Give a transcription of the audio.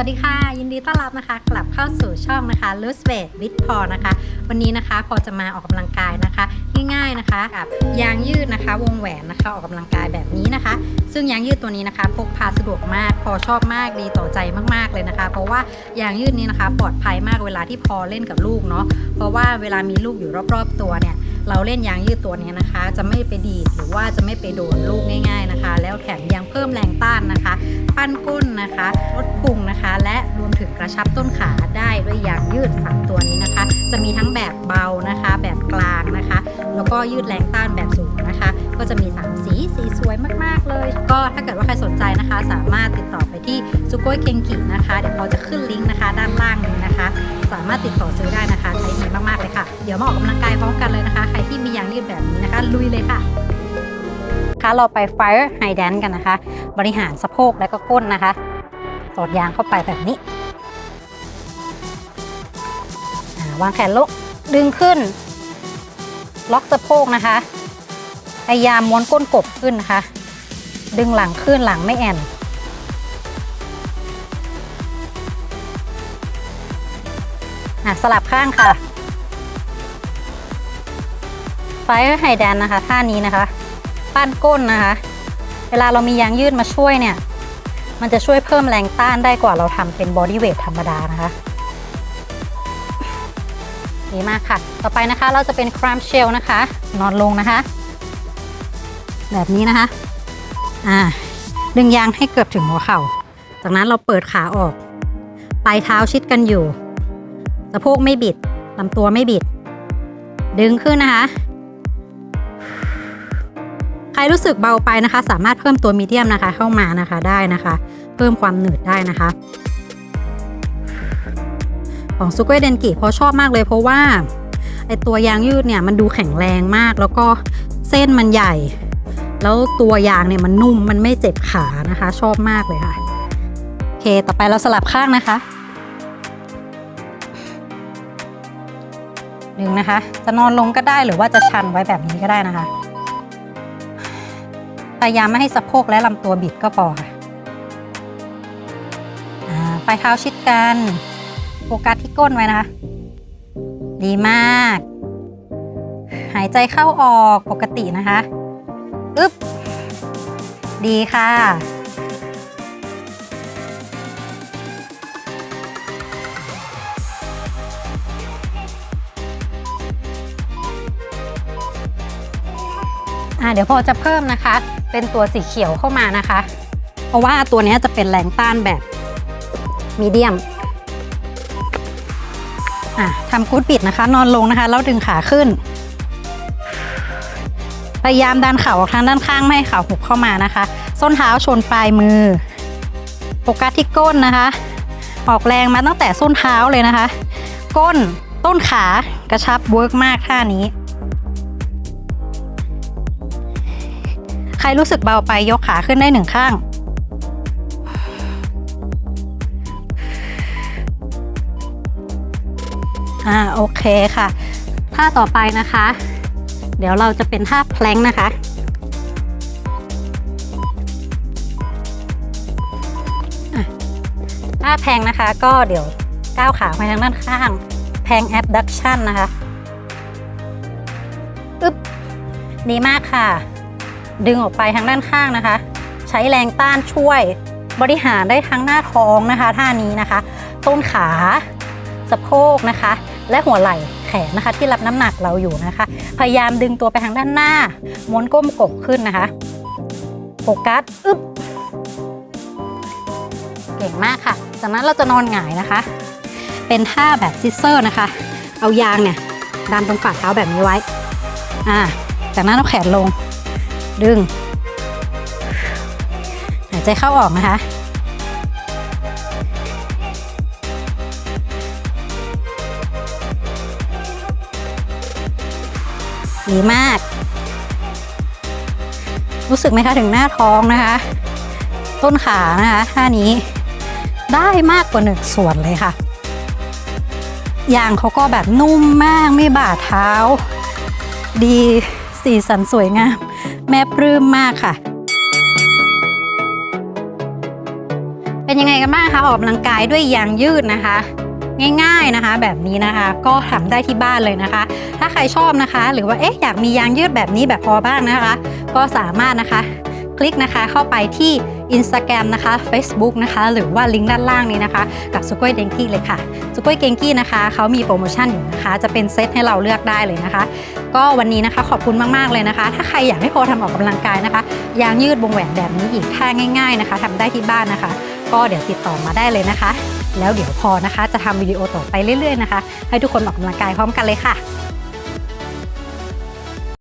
วัสดีค่ะ ยินดีต้อนรับนะคะ กลับเข้าสู่ช่องนะคะ l o s e w e i g h t with Paul นะคะ วันนี้นะคะพอจะมาออกกำลังกายนะคะ ง่ายๆนะคะกับยางยืดนะคะ วงแหวนนะคะออกกำลังกายแบบนี้นะคะ ซึ่งยางยืดตัวนี้นะคะ พกพาสะดวกมากพอชอบมากดีต่อใจมากๆเลยนะคะ เพราะว่ายางยืดนี้นะคะ ปลอดภัยมากเวลาที่พอเล่นกับลูกเนาะเพราะว่าเวลามีลูกอยู่รอบ ๆ ตัวเนี่ยเราเล่นยางยืดตัวนี้นะคะ จะไม่ไปดีดหรือว่าจะไม่ไปโดนลูกง่าย ๆนะคะ แล้วแถมยังเพิ่มแรงต้านนะคะ ปั้นก้นนะคะลดพุง กระชับต้นขาได้ด้วยยางยืดสามตัวนี้นะคะ จะมีทั้งแบบเบานะคะ แบบกลางนะคะ แล้วก็ยืดแรงต้านแบบสูงนะคะ ก็จะมี3สีสีสวยมาก ๆ เลย ก็ถ้าเกิดว่าใครสนใจนะคะ สามารถติดต่อไปที่ซุโกยเคงกินะคะ เดี๋ยวเราจะขึ้นลิงก์นะคะ ด้านล่างนี้นะคะ สามารถติดต่อซื้อได้นะคะใช้ดีมากๆเลยค่ะ เดี๋ยวมาออกกำลังกายพร้อมกันเลยนะคะ ใครที่มียางยืดแบบนี้นะคะ ลุยเลยค่ะคะเราไป Fire High Dance กันนะคะ บริหารสะโพกและก็ก้นนะคะ สอดยางเข้าไปแบบนี้ วางแขนลงดึงขึ้น ล็อกสะโพกนะคะพยายามม้วนก้นกบขึ้นนะคะ ดึงหลังขึ้นหลังไม่แอนอะสลับข้างค่ะไฟไฮแดนนะคะ ท่านี้นะคะ ปั้นก้นนะคะ เวลาเรามียางยืดมาช่วยเนี่ย มันจะช่วยเพิ่มแรงต้านได้กว่าเราทำเป็นบอดี้เวทธรรมดานะคะ ดีมากค่ะ ต่อไปนะคะเราจะเป็นครามเชลนะคะ นอนลงนะคะ แบบนี้นะคะ อ่า ดึงยางให้เกือบถึงหัวเข่า จากนั้นเราเปิดขาออก ปลายเท้าชิดกันอยู่ สะโพกไม่บิด ลำตัวไม่บิด ดึงขึ้นนะคะ ใครรู้สึกเบาไปนะคะ สามารถเพิ่มตัวมีเดียมนะคะ เข้ามานะคะได้นะคะ เพิ่มความหนืดได้นะคะ ของซูเกเดนกิเพราะชอบมากเลยเพราะว่าไอตัวยางยืดเนี่ยมันดูแข็งแรงมากแล้วก็เส้นมันใหญ่ แล้วตัวยางเนี่ยมันนุ่มมันไม่เจ็บขานะคะ ชอบมากเลยค่ะโอเคต่อไปเราสลับข้างนะคะดึงนะคะ จะนอนลงก็ได้หรือว่าจะชันไว้แบบนี้ก็ได้นะคะพยายามไม่ให้สะโพกและลำตัวบิดก็พอค่ะอ่าปลายเท้าชิดกัน โฟกัสที่ก้นไว้นะคะ ดีมาก หายใจเข้าออกปกตินะคะอึ๊บ ดีค่ะ อ่าเดี๋ยวพอจะเพิ่มนะคะ เป็นตัวสีเขียวเข้ามานะคะ เพราะว่าตัวนี้จะเป็นแรงต้านแบบมีเดียม อะทำกูดปิดนะคะ นอนลงนะคะ แล้วดึงขาขึ้น พยายามดันเข่าออกทางด้านข้างไม่ให้เข่าหุบเข้ามานะคะ ส้นเท้าชนปลายมือโฟกัสที่ก้นนะคะ ออกแรงมาตั้งแต่ส้นเท้าเลยนะคะ ก้นต้นขากระชับเวิร์กมากท่านี้ ใครรู้สึกเบาไปยกขาขึ้นได้หนึ่งข้าง อ่าโอเคค่ะ ท่าต่อไปนะคะ เดี๋ยวเราจะเป็นท่าแพลงนะคะ ท่าแพลงนะคะก็เดี๋ยวก้าวขาไปทางด้านข้าง แพลงแอ d ดักชันนะคะ อึ๊บ ดีมากค่ะ ดึงออกไปทางด้านข้างนะคะ ใช้แรงต้านช่วยบริหารได้ทั้งหน้าท้องนะคะ ท่านี้นะคะ ต้นขาสะโพกนะคะ และหัวไหล่แขนนะคะ ที่รับน้ำหนักเราอยู่นะคะ พยายามดึงตัวไปทางด้านหน้าม้วนก้มกบขึ้นนะคะโฟกัสอึ๊บเก่งมากค่ะ จากนั้นเราจะนอนหงายนะคะ เป็นท่าแบบซิสเซอร์นะคะ เอายางเนี่ยดันตรงฝ่าเท้าแบบนี้ไว้ อ่า จากนั้นเอาแขนลง ดึง หายใจเข้าออกนะคะ ดีมาก รู้สึกไหมคะถึงหน้าท้องนะคะ ต้นขานะคะท่านี้ได้มากกว่าหนึ่งส่วนเลยค่ะยางเขาก็แบบนุ่มมากไม่บาดเท้า ดีสีสันสวยงาม แม่ปลื้มมากค่ะ เป็นยังไงกันบ้างคะออกกำลังกายด้วยยางยืดนะคะ ง่าย ๆนะคะ แบบนี้นะคะ ก็ทำได้ที่บ้านเลยนะคะ ถ้าใครชอบนะคะ หรือว่าเอ๊ะอยากมียางยืดแบบนี้แบบพอบ้างนะคะ ก็สามารถนะคะคลิกนะคะเข้าไปที่ Instagram นะคะ Facebook นะคะ หรือว่าลิงก์ด้านล่างนี้นะคะ กับสุกุ้ยเดงกี้เลยค่ะสุกุ้ยเกงกี้นะคะเขามีโปรโมชั่นอยู่นะคะ จะเป็นเซตให้เราเลือกได้เลยนะคะ ก็วันนี้นะคะขอบคุณมากๆเลยนะคะ ถ้าใครอยากให้โพทำออกกำลังกายนะคะ ยางยืดวงแหวนแบบนี้อีกท่าง่าย ๆนะคะทำได้ที่บ้านนะคะ ก็เดี๋ยวติดต่อมาได้เลยนะคะ แล้วเดี๋ยวพอนะคะ จะทำวิดีโอต่อไปเรื่อยๆนะคะ ให้ทุกคนออกกำลังกายพร้อมกันเลยค่ะ